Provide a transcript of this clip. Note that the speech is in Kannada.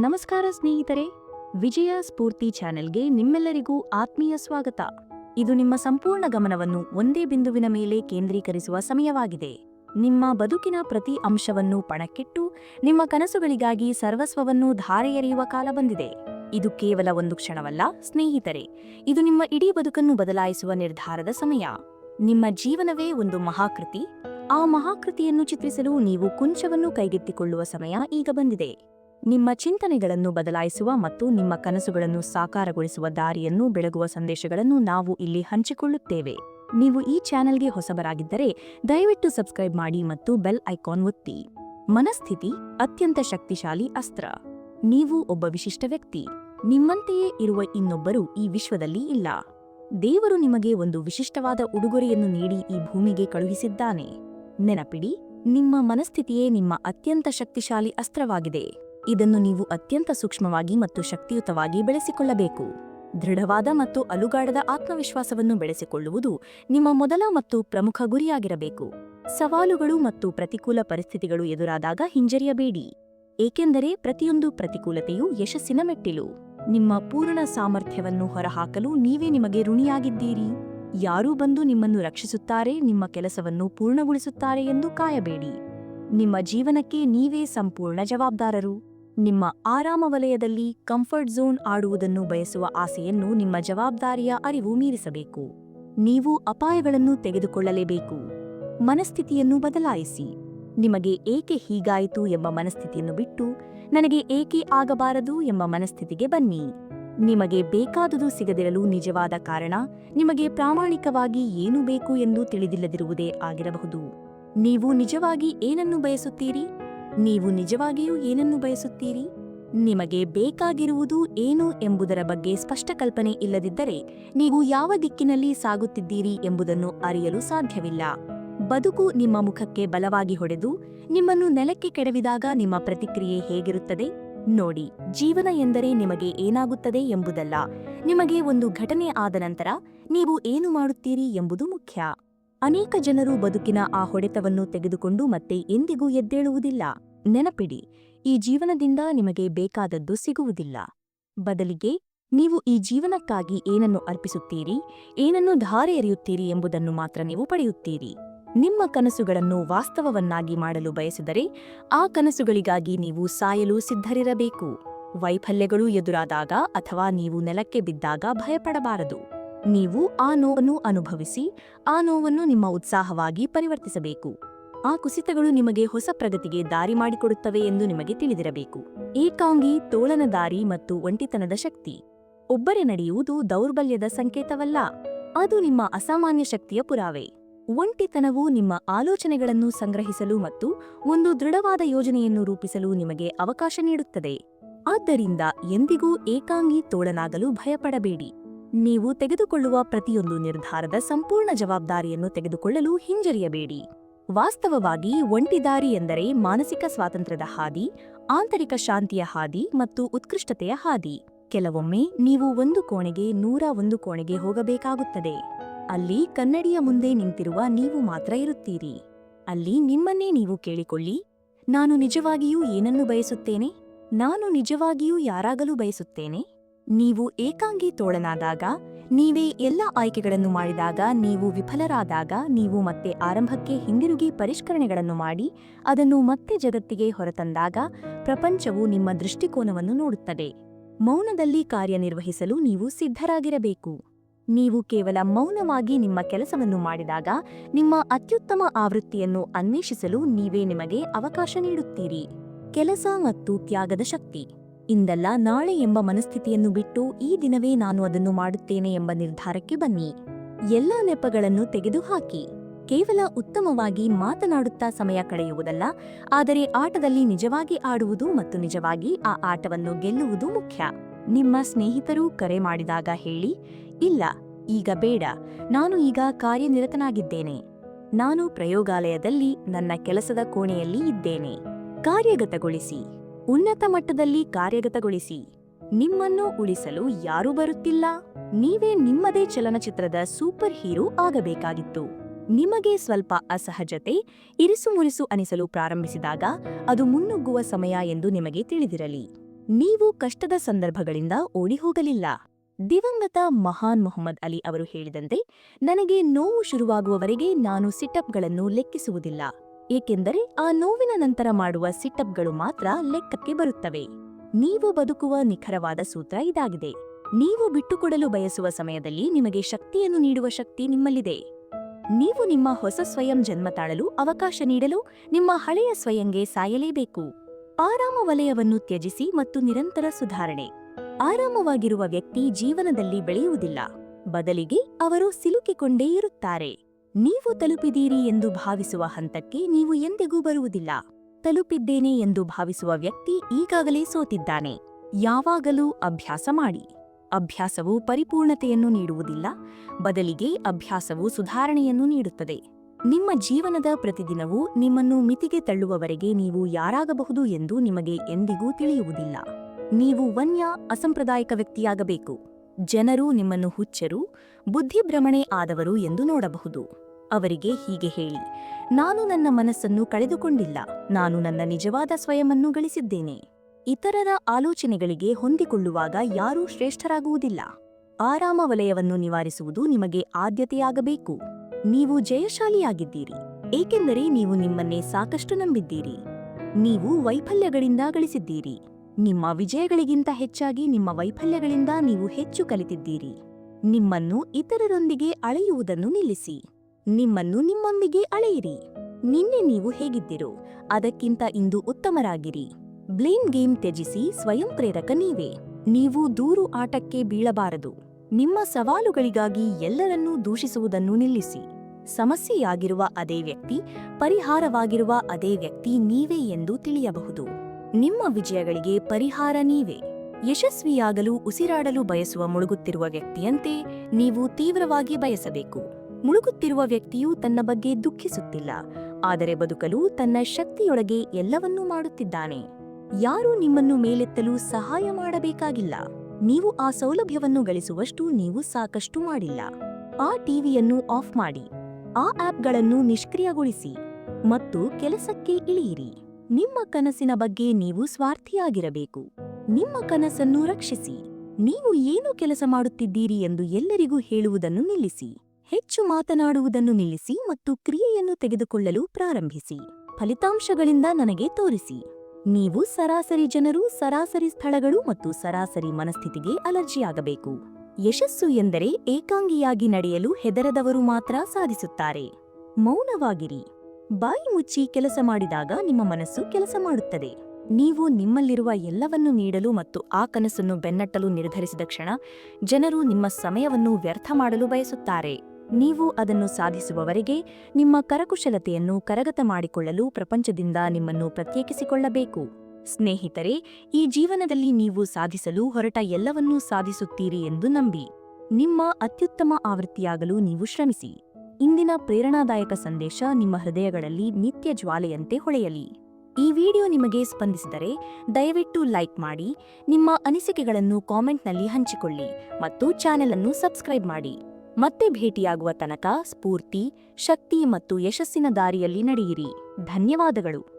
ನಮಸ್ಕಾರ ಸ್ನೇಹಿತರೆ, ವಿಜಯ ಸ್ಫೂರ್ತಿ ಚಾನೆಲ್ಗೆ ನಿಮ್ಮೆಲ್ಲರಿಗೂ ಆತ್ಮೀಯ ಸ್ವಾಗತ. ಇದು ನಿಮ್ಮ ಸಂಪೂರ್ಣ ಗಮನವನ್ನು ಒಂದೇ ಬಿಂದುವಿನ ಮೇಲೆ ಕೇಂದ್ರೀಕರಿಸುವ ಸಮಯವಾಗಿದೆ. ನಿಮ್ಮ ಬದುಕಿನ ಪ್ರತಿ ಅಂಶವನ್ನು ಪಣಕ್ಕಿಟ್ಟು, ನಿಮ್ಮ ಕನಸುಗಳಿಗಾಗಿ ಸರ್ವಸ್ವವನ್ನು ಧಾರೆ ಎರೆಯುವ ಕಾಲ ಬಂದಿದೆ. ಇದು ಕೇವಲ ಒಂದು ಕ್ಷಣವಲ್ಲ ಸ್ನೇಹಿತರೆ, ಇದು ನಿಮ್ಮ ಇಡೀ ಬದುಕನ್ನು ಬದಲಾಯಿಸುವ ನಿರ್ಧಾರದ ಸಮಯ. ನಿಮ್ಮ ಜೀವನವೇ ಒಂದು ಮಹಾಕೃತಿ. ಆ ಮಹಾಕೃತಿಯನ್ನು ಚಿತ್ರಿಸಲು ನೀವು ಕುಂಚವನ್ನು ಕೈಗೆತ್ತಿಕೊಳ್ಳುವ ಸಮಯ ಈಗ ಬಂದಿದೆ. ನಿಮ್ಮ ಚಿಂತನೆಗಳನ್ನು ಬದಲಾಯಿಸುವ ಮತ್ತು ನಿಮ್ಮ ಕನಸುಗಳನ್ನು ಸಾಕಾರಗೊಳಿಸುವ ದಾರಿಯನ್ನು ಬೆಳಗುವ ಸಂದೇಶಗಳನ್ನು ನಾವು ಇಲ್ಲಿ ಹಂಚಿಕೊಳ್ಳುತ್ತೇವೆ. ನೀವು ಈ ಚಾನೆಲ್ಗೆ ಹೊಸಬರಾಗಿದ್ದರೆ ದಯವಿಟ್ಟು ಸಬ್ಸ್ಕ್ರೈಬ್ ಮಾಡಿ ಮತ್ತು ಬೆಲ್ ಐಕಾನ್ ಒತ್ತಿ. ಮನಸ್ಥಿತಿ, ಅತ್ಯಂತ ಶಕ್ತಿಶಾಲಿ ಅಸ್ತ್ರ. ನೀವು ಒಬ್ಬ ವಿಶಿಷ್ಟ ವ್ಯಕ್ತಿ. ನಿಮ್ಮಂತೆಯೇ ಇರುವ ಇನ್ನೊಬ್ಬರು ಈ ವಿಶ್ವದಲ್ಲಿ ಇಲ್ಲ. ದೇವರು ನಿಮಗೆ ಒಂದು ವಿಶಿಷ್ಟವಾದ ಉಡುಗೊರೆಯನ್ನು ನೀಡಿ ಈ ಭೂಮಿಗೆ ಕಳುಹಿಸಿದ್ದಾನೆ. ನೆನಪಿಡಿ, ನಿಮ್ಮ ಮನಸ್ಥಿತಿಯೇ ನಿಮ್ಮ ಅತ್ಯಂತ ಶಕ್ತಿಶಾಲಿ ಅಸ್ತ್ರವಾಗಿದೆ. ಇದನ್ನು ನೀವು ಅತ್ಯಂತ ಸೂಕ್ಷ್ಮವಾಗಿ ಮತ್ತು ಶಕ್ತಿಯುತವಾಗಿ ಬೆಳೆಸಿಕೊಳ್ಳಬೇಕು. ದೃಢವಾದ ಮತ್ತು ಅಲುಗಾಡದ ಆತ್ಮವಿಶ್ವಾಸವನ್ನು ಬೆಳೆಸಿಕೊಳ್ಳುವುದು ನಿಮ್ಮ ಮೊದಲ ಮತ್ತು ಪ್ರಮುಖ ಗುರಿಯಾಗಿರಬೇಕು. ಸವಾಲುಗಳು ಮತ್ತು ಪ್ರತಿಕೂಲ ಪರಿಸ್ಥಿತಿಗಳು ಎದುರಾದಾಗ ಹಿಂಜರಿಯಬೇಡಿ. ಏಕೆಂದರೆ ಪ್ರತಿಯೊಂದು ಪ್ರತಿಕೂಲತೆಯು ಯಶಸ್ಸಿನ ಮೆಟ್ಟಿಲು. ನಿಮ್ಮ ಪೂರ್ಣ ಸಾಮರ್ಥ್ಯವನ್ನು ಹೊರಹಾಕಲು ನೀವೇ ನಿಮಗೆ ಋಣಿಯಾಗಿದ್ದೀರಿ. ಯಾರೂ ಬಂದು ನಿಮ್ಮನ್ನು ರಕ್ಷಿಸುತ್ತಾರೆ, ನಿಮ್ಮ ಕೆಲಸವನ್ನು ಪೂರ್ಣಗೊಳಿಸುತ್ತಾರೆ ಎಂದು ಕಾಯಬೇಡಿ. ನಿಮ್ಮ ಜೀವನಕ್ಕೆ ನೀವೇ ಸಂಪೂರ್ಣ ಜವಾಬ್ದಾರರು. ನಿಮ್ಮ ಆರಾಮ ವಲಯದಲ್ಲಿ ಕಂಫರ್ಟ್ ಝೋನ್ ಆಡುವುದನ್ನು ಬಯಸುವ ಆಸೆಯನ್ನು ನಿಮ್ಮ ಜವಾಬ್ದಾರಿಯ ಅರಿವು ಮೀರಿಸಬೇಕು. ನೀವು ಅಪಾಯಗಳನ್ನು ತೆಗೆದುಕೊಳ್ಳಲೇಬೇಕು. ಮನಸ್ಥಿತಿಯನ್ನು ಬದಲಾಯಿಸಿ. ನಿಮಗೆ ಏಕೆ ಹೀಗಾಯಿತು ಎಂಬ ಮನಸ್ಥಿತಿಯನ್ನು ಬಿಟ್ಟು, ನನಗೆ ಏಕೆ ಆಗಬಾರದು ಎಂಬ ಮನಸ್ಥಿತಿಗೆ ಬನ್ನಿ. ನಿಮಗೆ ಬೇಕಾದುದು ಸಿಗದಿರಲು ನಿಜವಾದ ಕಾರಣ, ನಿಮಗೆ ಪ್ರಾಮಾಣಿಕವಾಗಿ ಏನು ಬೇಕು ಎಂದು ತಿಳಿದಿಲ್ಲದಿರುವುದೇ ಆಗಿರಬಹುದು. ನೀವು ನಿಜವಾಗಿ ಏನನ್ನು ಬಯಸುತ್ತೀರಿ? ನೀವು ನಿಜವಾಗಿಯೂ ಏನನ್ನು ಬಯಸುತ್ತೀರಿ? ನಿಮಗೆ ಬೇಕಾಗಿರುವುದು ಏನು ಎಂಬುದರ ಬಗ್ಗೆ ಸ್ಪಷ್ಟ ಕಲ್ಪನೆ ಇಲ್ಲದಿದ್ದರೆ ನೀವು ಯಾವ ದಿಕ್ಕಿನಲ್ಲಿ ಸಾಗುತ್ತಿದ್ದೀರಿ ಎಂಬುದನ್ನು ಅರಿಯಲು ಸಾಧ್ಯವಿಲ್ಲ. ಬದುಕು ನಿಮ್ಮ ಮುಖಕ್ಕೆ ಬಲವಾಗಿ ಹೊಡೆದು ನಿಮ್ಮನ್ನು ನೆಲಕ್ಕೆ ಕೆಡವಿದಾಗ ನಿಮ್ಮ ಪ್ರತಿಕ್ರಿಯೆ ಹೇಗಿರುತ್ತದೆ? ನೋಡಿ, ಜೀವನ ಎಂದರೆ ನಿಮಗೆ ಏನಾಗುತ್ತದೆ ಎಂಬುದಲ್ಲ. ನಿಮಗೆ ಒಂದು ಘಟನೆ ಆದ ನಂತರ ನೀವು ಏನು ಮಾಡುತ್ತೀರಿ ಎಂಬುದು ಮುಖ್ಯ. ಅನೇಕ ಜನರು ಬದುಕಿನ ಆ ಹೊಡೆತವನ್ನು ತೆಗೆದುಕೊಂಡು ಮತ್ತೆ ಎಂದಿಗೂ ಎದ್ದೇಳುವುದಿಲ್ಲ. ನೆನಪಿಡಿ, ಈ ಜೀವನದಿಂದ ನಿಮಗೆ ಬೇಕಾದದ್ದು ಸಿಗುವುದಿಲ್ಲ. ಬದಲಿಗೆ, ನೀವು ಈ ಜೀವನಕ್ಕಾಗಿ ಏನನ್ನು ಅರ್ಪಿಸುತ್ತೀರಿ, ಏನನ್ನು ಧಾರೆ ಎರೆಯುತ್ತೀರಿ ಎಂಬುದನ್ನು ಮಾತ್ರ ನೀವು ಪಡೆಯುತ್ತೀರಿ. ನಿಮ್ಮ ಕನಸುಗಳನ್ನು ವಾಸ್ತವವನ್ನಾಗಿ ಮಾಡಲು ಬಯಸಿದರೆ, ಆ ಕನಸುಗಳಿಗಾಗಿ ನೀವು ಸಾಯಲು ಸಿದ್ಧರಿರಬೇಕು. ವೈಫಲ್ಯಗಳು ಎದುರಾದಾಗ ಅಥವಾ ನೀವು ನೆಲಕ್ಕೆ ಬಿದ್ದಾಗ ಭಯಪಡಬಾರದು. ನೀವು ಆ ನೋವನ್ನು ಅನುಭವಿಸಿ, ಆ ನೋವನ್ನು ನಿಮ್ಮ ಉತ್ಸಾಹವಾಗಿ ಪರಿವರ್ತಿಸಬೇಕು. ಆ ಕುಸಿತಗಳು ನಿಮಗೆ ಹೊಸ ಪ್ರಗತಿಗೆ ದಾರಿ ಮಾಡಿಕೊಡುತ್ತವೆ ಎಂದು ನಿಮಗೆ ತಿಳಿದಿರಬೇಕು. ಏಕಾಂಗಿ, ತೋಳನ ದಾರಿ ಮತ್ತು ಒಂಟಿತನದ ಶಕ್ತಿ. ಒಬ್ಬರೇ ನಡೆಯುವುದು ದೌರ್ಬಲ್ಯದ ಸಂಕೇತವಲ್ಲ. ಅದು ನಿಮ್ಮ ಅಸಾಮಾನ್ಯ ಶಕ್ತಿಯ ಪುರಾವೆ. ಒಂಟಿತನವು ನಿಮ್ಮ ಆಲೋಚನೆಗಳನ್ನು ಸಂಗ್ರಹಿಸಲು ಮತ್ತು ಒಂದು ದೃಢವಾದ ಯೋಜನೆಯನ್ನು ರೂಪಿಸಲು ನಿಮಗೆ ಅವಕಾಶ ನೀಡುತ್ತದೆ. ಆದ್ದರಿಂದ ಎಂದಿಗೂ ಏಕಾಂಗಿ, ತೋಳನಾಗಲು ಭಯಪಡಬೇಡಿ. ನೀವು ತೆಗೆದುಕೊಳ್ಳುವ ಪ್ರತಿಯೊಂದು ನಿರ್ಧಾರದ ಸಂಪೂರ್ಣ ಜವಾಬ್ದಾರಿಯನ್ನು ತೆಗೆದುಕೊಳ್ಳಲು ಹಿಂಜರಿಯಬೇಡಿ. ವಾಸ್ತವವಾಗಿ ಒಂಟಿದಾರಿ ಎಂದರೆ ಮಾನಸಿಕ ಸ್ವಾತಂತ್ರ್ಯದ ಹಾದಿ, ಆಂತರಿಕ ಶಾಂತಿಯ ಹಾದಿ ಮತ್ತು ಉತ್ಕೃಷ್ಟತೆಯ ಹಾದಿ. ಕೆಲವೊಮ್ಮೆ ನೀವು ಒಂದು ಕೋಣೆಗೆ ನೂರ ಒಂದು ಕೋಣೆಗೆ ಹೋಗಬೇಕಾಗುತ್ತದೆ. ಅಲ್ಲಿ ಕನ್ನಡಿಯ ಮುಂದೆ ನಿಂತಿರುವ ನೀವು ಮಾತ್ರ ಇರುತ್ತೀರಿ. ಅಲ್ಲಿ ನಿಮ್ಮನ್ನೇ ನೀವು ಕೇಳಿಕೊಳ್ಳಿ. ನಾನು ನಿಜವಾಗಿಯೂ ಏನನ್ನು ಬಯಸುತ್ತೇನೆ? ನಾನು ನಿಜವಾಗಿಯೂ ಯಾರಾಗಲು ಬಯಸುತ್ತೇನೆ? ನೀವು ಏಕಾಂಗಿ ತೋಳನಾದಾಗ ನೀವೇ ಎಲ್ಲ ಆಯ್ಕೆಗಳನ್ನು ಮಾಡಿದಾಗ ನೀವು ವಿಫಲರಾದಾಗ ನೀವು ಮತ್ತೆ ಆರಂಭಕ್ಕೆ ಹಿಂದಿರುಗಿ ಪರಿಷ್ಕರಣೆಗಳನ್ನು ಮಾಡಿ ಅದನ್ನು ಮತ್ತೆ ಜಗತ್ತಿಗೆ ಹೊರತಂದಾಗ ಪ್ರಪಂಚವು ನಿಮ್ಮ ದೃಷ್ಟಿಕೋನವನ್ನು ನೋಡುತ್ತದೆ. ಮೌನದಲ್ಲಿ ಕಾರ್ಯನಿರ್ವಹಿಸಲು ನೀವು ಸಿದ್ಧರಾಗಿರಬೇಕು. ನೀವು ಕೇವಲ ಮೌನವಾಗಿ ನಿಮ್ಮ ಕೆಲಸವನ್ನು ಮಾಡಿದಾಗ ನಿಮ್ಮ ಅತ್ಯುತ್ತಮ ಆವೃತ್ತಿಯನ್ನು ಅನ್ವೇಷಿಸಲು ನೀವೇ ನಿಮಗೆ ಅವಕಾಶ ನೀಡುತ್ತೀರಿ. ಕೆಲಸ ಮತ್ತು ತ್ಯಾಗದ ಶಕ್ತಿ. ಇಂದಲ್ಲ ನಾಳೆ ಎಂಬ ಮನಸ್ಥಿತಿಯನ್ನು ಬಿಟ್ಟು ಈ ದಿನವೇ ನಾನು ಅದನ್ನು ಮಾಡುತ್ತೇನೆ ಎಂಬ ನಿರ್ಧಾರಕ್ಕೆ ಬನ್ನಿ. ಎಲ್ಲ ನೆಪಗಳನ್ನು ತೆಗೆದುಹಾಕಿ. ಕೇವಲ ಉತ್ತಮವಾಗಿ ಮಾತನಾಡುತ್ತಾ ಸಮಯ ಕಳೆಯುವುದಲ್ಲ, ಆದರೆ ಆಟದಲ್ಲಿ ನಿಜವಾಗಿ ಆಡುವುದು ಮತ್ತು ನಿಜವಾಗಿ ಆ ಆಟವನ್ನು ಗೆಲ್ಲುವುದು ಮುಖ್ಯ. ನಿಮ್ಮ ಸ್ನೇಹಿತರು ಕರೆ ಮಾಡಿದಾಗ ಹೇಳಿ, ಇಲ್ಲ, ಈಗ ಬೇಡ, ನಾನು ಈಗ ಕಾರ್ಯನಿರತನಾಗಿದ್ದೇನೆ. ನಾನು ಪ್ರಯೋಗಾಲಯದಲ್ಲಿ ನನ್ನ ಕೆಲಸದ ಕೋಣೆಯಲ್ಲಿ ಇದ್ದೇನೆ. ಕಾರ್ಯಗತಗೊಳಿಸಿ. ಉನ್ನತ ಮಟ್ಟದಲ್ಲಿ ಕಾರ್ಯಗತಗೊಳಿಸಿ ನಿಮ್ಮನ್ನು ಉಳಿಸಲು ಯಾರೂ ಬರುತ್ತಿಲ್ಲ. ನೀವೇ ನಿಮ್ಮದೇ ಚಲನಚಿತ್ರದ ಸೂಪರ್ ಹೀರೋ ಆಗಬೇಕಾಗಿತ್ತು. ನಿಮಗೆ ಸ್ವಲ್ಪ ಅಸಹಜತೆ ಇರಿಸುಮುರಿಸು ಅನಿಸಲು ಪ್ರಾರಂಭಿಸಿದಾಗ ಅದು ಮುನ್ನುಗ್ಗುವ ಸಮಯ ಎಂದು ನಿಮಗೆ ತಿಳಿದಿರಲಿ. ನೀವು ಕಷ್ಟದ ಸಂದರ್ಭಗಳಿಂದ ಓಡಿಹೋಗಲಿಲ್ಲ. ದಿವಂಗತ ಮಹಾನ್ ಮೊಹಮ್ಮದ್ ಅಲಿ ಅವರು ಹೇಳಿದಂತೆ, ನನಗೆ ನೋವು ಶುರುವಾಗುವವರೆಗೆ ನಾನು ಸಿಟಪ್ಗಳನ್ನು ಲೆಕ್ಕಿಸುವುದಿಲ್ಲ. ಏಕೆಂದರೆ ಆ ನೋವಿನ ನಂತರ ಮಾಡುವ ಸಿಟ್ಟಪ್ಗಳು ಮಾತ್ರ ಲೆಕ್ಕಕ್ಕೆ ಬರುತ್ತವೆ. ನೀವು ಬದುಕುವ ನಿಖರವಾದ ಸೂತ್ರ ಇದಾಗಿದೆ. ನೀವು ಬಿಟ್ಟುಕೊಡಲು ಬಯಸುವ ಸಮಯದಲ್ಲಿ ನಿಮಗೆ ಶಕ್ತಿಯನ್ನು ನೀಡುವ ಶಕ್ತಿ ನಿಮ್ಮಲ್ಲಿದೆ. ನೀವು ನಿಮ್ಮ ಹೊಸ ಸ್ವಯಂ ಜನ್ಮ ತಾಳಲು ಅವಕಾಶ ನೀಡಲು ನಿಮ್ಮ ಹಳೆಯ ಸ್ವಯಂಗೆ ಸಾಯಲೇಬೇಕು. ಆರಾಮ ವಲಯವನ್ನು ತ್ಯಜಿಸಿ ಮತ್ತು ನಿರಂತರ ಸುಧಾರಣೆ. ಆರಾಮವಾಗಿರುವ ವ್ಯಕ್ತಿ ಜೀವನದಲ್ಲಿ ಬೆಳೆಯುವುದಿಲ್ಲ. ಬದಲಿಗೆ ಅವರು ಸಿಲುಕಿಕೊಂಡೇ ಇರುತ್ತಾರೆ. ನೀವು ತಲುಪಿದೀರಿ ಎಂದು ಭಾವಿಸುವ ಹಂತಕ್ಕೆ ನೀವು ಎಂದಿಗೂ ಬರುವುದಿಲ್ಲ. ತಲುಪಿದ್ದೇನೆ ಎಂದು ಭಾವಿಸುವ ವ್ಯಕ್ತಿ ಈಗಾಗಲೇ ಸೋತಿದ್ದಾನೆ. ಯಾವಾಗಲೂ ಅಭ್ಯಾಸ ಮಾಡಿ. ಅಭ್ಯಾಸವು ಪರಿಪೂರ್ಣತೆಯನ್ನು ನೀಡುವುದಿಲ್ಲ. ಬದಲಿಗೆ ಅಭ್ಯಾಸವು ಸುಧಾರಣೆಯನ್ನು ನೀಡುತ್ತದೆ. ನಿಮ್ಮ ಜೀವನದ ಪ್ರತಿದಿನವೂ ನಿಮ್ಮನ್ನು ಮಿತಿಗೆ ತಳ್ಳುವವರೆಗೆ ನೀವು ಯಾರಾಗಬಹುದು ಎಂದು ನಿಮಗೆ ಎಂದಿಗೂ ತಿಳಿಯುವುದಿಲ್ಲ. ನೀವು ವನ್ಯ, ಅಸಂಪ್ರದಾಯಿಕ ವ್ಯಕ್ತಿಯಾಗಬೇಕು. ಜನರು ನಿಮ್ಮನ್ನು ಹುಚ್ಚರು, ಬುದ್ಧಿಭ್ರಮಣೆ ಆದವರು ಎಂದು ನೋಡಬಹುದು. ಅವರಿಗೆ ಹೀಗೆ ಹೇಳಿ, ನಾನು ನನ್ನ ಮನಸ್ಸನ್ನು ಕಳೆದುಕೊಂಡಿಲ್ಲ, ನಾನು ನನ್ನ ನಿಜವಾದ ಸ್ವಯಮನ್ನು ಗಳಿಸಿದ್ದೇನೆ. ಇತರರ ಆಲೋಚನೆಗಳಿಗೆ ಹೊಂದಿಕೊಳ್ಳುವಾಗ ಯಾರೂ ಶ್ರೇಷ್ಠರಾಗುವುದಿಲ್ಲ. ಆರಾಮ ವಲಯವನ್ನು ನಿವಾರಿಸುವುದು ನಿಮಗೆ ಆದ್ಯತೆಯಾಗಬೇಕು. ನೀವು ಜಯಶಾಲಿಯಾಗಿದ್ದೀರಿ, ಏಕೆಂದರೆ ನೀವು ನಿಮ್ಮನ್ನೇ ಸಾಕಷ್ಟು ನಂಬಿದ್ದೀರಿ. ನೀವು ವೈಫಲ್ಯಗಳಿಂದ ಗಳಿಸಿದ್ದೀರಿ. ನಿಮ್ಮ ವಿಜಯಗಳಿಗಿಂತ ಹೆಚ್ಚಾಗಿ ನಿಮ್ಮ ವೈಫಲ್ಯಗಳಿಂದ ನೀವು ಹೆಚ್ಚು ಕಲಿತಿದ್ದೀರಿ. ನಿಮ್ಮನ್ನು ಇತರರೊಂದಿಗೆ ಅಳೆಯುವುದನ್ನು ನಿಲ್ಲಿಸಿ. ನಿಮ್ಮನ್ನು ನಿಮ್ಮೊಂದಿಗೆ ಅಳೆಯಿರಿ. ನಿನ್ನೆ ನೀವು ಹೇಗಿದ್ದಿರೋ ಅದಕ್ಕಿಂತ ಇಂದು ಉತ್ತಮರಾಗಿರಿ. ಬ್ಲೇಮ್ ಗೇಮ್ ತ್ಯಜಿಸಿ ಸ್ವಯಂ ಪ್ರೇರಕ ನೀವೇ. ನೀವು ದೂರು ಆಟಕ್ಕೆ ಬೀಳಬಾರದು. ನಿಮ್ಮ ಸವಾಲುಗಳಿಗಾಗಿ ಎಲ್ಲರನ್ನೂ ದೂಷಿಸುವುದನ್ನು ನಿಲ್ಲಿಸಿ. ಸಮಸ್ಯೆಯಾಗಿರುವ ಅದೇ ವ್ಯಕ್ತಿ, ಪರಿಹಾರವಾಗಿರುವ ಅದೇ ವ್ಯಕ್ತಿ ನೀವೇ ಎಂದು ತಿಳಿಯಬಹುದು. ನಿಮ್ಮ ವಿಜಯಗಳಿಗೆ ಪರಿಹಾರ ನೀವೇ. ಯಶಸ್ವಿಯಾಗಲು ಉಸಿರಾಡಲು ಬಯಸುವ ಮುಳುಗುತ್ತಿರುವ ವ್ಯಕ್ತಿಯಂತೆ ನೀವು ತೀವ್ರವಾಗಿ ಬಯಸಬೇಕು. ಮುಳುಗುತ್ತಿರುವ ವ್ಯಕ್ತಿಯು ತನ್ನ ಬಗ್ಗೆ ದುಃಖಿಸುತ್ತಿಲ್ಲ. ಆದರೆ ಬದುಕಲು ತನ್ನ ಶಕ್ತಿಯೊಳಗೆ ಎಲ್ಲವನ್ನೂ ಮಾಡುತ್ತಿದ್ದಾನೆ. ಯಾರೂ ನಿಮ್ಮನ್ನು ಮೇಲೆತ್ತಲು ಸಹಾಯ ಮಾಡಬೇಕಾಗಿಲ್ಲ. ನೀವು ಆ ಸೌಲಭ್ಯವನ್ನು ಗಳಿಸುವಷ್ಟು ನೀವು ಸಾಕಷ್ಟು ಮಾಡಿಲ್ಲ. ಆ ಟಿವಿಯನ್ನು ಆಫ್ ಮಾಡಿ. ಆ ಆಪ್ಗಳನ್ನು ನಿಷ್ಕ್ರಿಯಗೊಳಿಸಿ. ಮತ್ತು ಕೆಲಸಕ್ಕೆ ಇಳಿಯಿರಿ. ನಿಮ್ಮ ಕನಸಿನ ಬಗ್ಗೆ ನೀವು ಸ್ವಾರ್ಥಿಯಾಗಿರಬೇಕು. ನಿಮ್ಮ ಕನಸನ್ನು ರಕ್ಷಿಸಿ. ನೀವು ಏನು ಕೆಲಸ ಮಾಡುತ್ತಿದ್ದೀರಿ ಎಂದು ಎಲ್ಲರಿಗೂ ಹೇಳುವುದನ್ನು ನಿಲ್ಲಿಸಿ. ಹೆಚ್ಚು ಮಾತನಾಡುವುದನ್ನು ನಿಲ್ಲಿಸಿ ಮತ್ತು ಕ್ರಿಯೆಯನ್ನು ತೆಗೆದುಕೊಳ್ಳಲು ಪ್ರಾರಂಭಿಸಿ. ಫಲಿತಾಂಶಗಳಿಂದ ನನಗೆ ತೋರಿಸಿ. ನೀವು ಸರಾಸರಿ ಜನರು, ಸರಾಸರಿ ಸ್ಥಳಗಳು ಮತ್ತು ಸರಾಸರಿ ಮನಸ್ಥಿತಿಗೆ ಅಲರ್ಜಿಯಾಗಬೇಕು. ಯಶಸ್ಸು ಎಂದರೆ ಏಕಾಂಗಿಯಾಗಿ ನಡೆಯಲು ಹೆದರದವರು ಮಾತ್ರ ಸಾಧಿಸುತ್ತಾರೆ. ಮೌನವಾಗಿರಿ. ಬಾಯಿ ಮುಚ್ಚಿ ಕೆಲಸ ಮಾಡಿದಾಗ ನಿಮ್ಮ ಮನಸ್ಸು ಕೆಲಸ ಮಾಡುತ್ತದೆ. ನೀವು ನಿಮ್ಮಲ್ಲಿರುವ ಎಲ್ಲವನ್ನು ನೀಡಲು ಮತ್ತು ಆ ಕನಸನ್ನು ಬೆನ್ನಟ್ಟಲು ನಿರ್ಧರಿಸಿದ ಕ್ಷಣ ಜನರು ನಿಮ್ಮ ಸಮಯವನ್ನು ವ್ಯರ್ಥ ಮಾಡಲು ಬಯಸುತ್ತಾರೆ. ನೀವು ಅದನ್ನು ಸಾಧಿಸುವವರೆಗೆ ನಿಮ್ಮ ಕರಕುಶಲತೆಯನ್ನು ಕರಗತ ಮಾಡಿಕೊಳ್ಳಲು ಪ್ರಪಂಚದಿಂದ ನಿಮ್ಮನ್ನು ಪ್ರತ್ಯೇಕಿಸಿಕೊಳ್ಳಬೇಕು. ಸ್ನೇಹಿತರೆ, ಈ ಜೀವನದಲ್ಲಿ ನೀವು ಸಾಧಿಸಲು ಹೊರಟ ಎಲ್ಲವನ್ನೂ ಸಾಧಿಸುತ್ತೀರಿ ಎಂದು ನಂಬಿ. ನಿಮ್ಮ ಅತ್ಯುತ್ತಮ ಆವೃತ್ತಿಯಾಗಲು ನೀವು ಶ್ರಮಿಸಿ. ಇಂದಿನ ಪ್ರೇರಣಾದಾಯಕ ಸಂದೇಶ ನಿಮ್ಮ ಹೃದಯಗಳಲ್ಲಿ ನಿತ್ಯ ಜ್ವಾಲೆಯಂತೆ ಹೊಳೆಯಲಿ. ಈ ವಿಡಿಯೋ ನಿಮಗೆ ಸ್ಪಂದಿಸಿದರೆ ದಯವಿಟ್ಟು ಲೈಕ್ ಮಾಡಿ, ನಿಮ್ಮ ಅನಿಸಿಕೆಗಳನ್ನು ಕಾಮೆಂಟ್ನಲ್ಲಿ ಹಂಚಿಕೊಳ್ಳಿ ಮತ್ತು ಚಾನೆಲ್ ಅನ್ನು ಸಬ್ಸ್ಕ್ರೈಬ್ ಮಾಡಿ. ಮತ್ತೆ ಭೇಟಿಯಾಗುವ ತನಕ ಸ್ಫೂರ್ತಿ, ಶಕ್ತಿ ಮತ್ತು ಯಶಸ್ಸಿನ ದಾರಿಯಲ್ಲಿ ನಡೆಯಿರಿ. ಧನ್ಯವಾದಗಳು.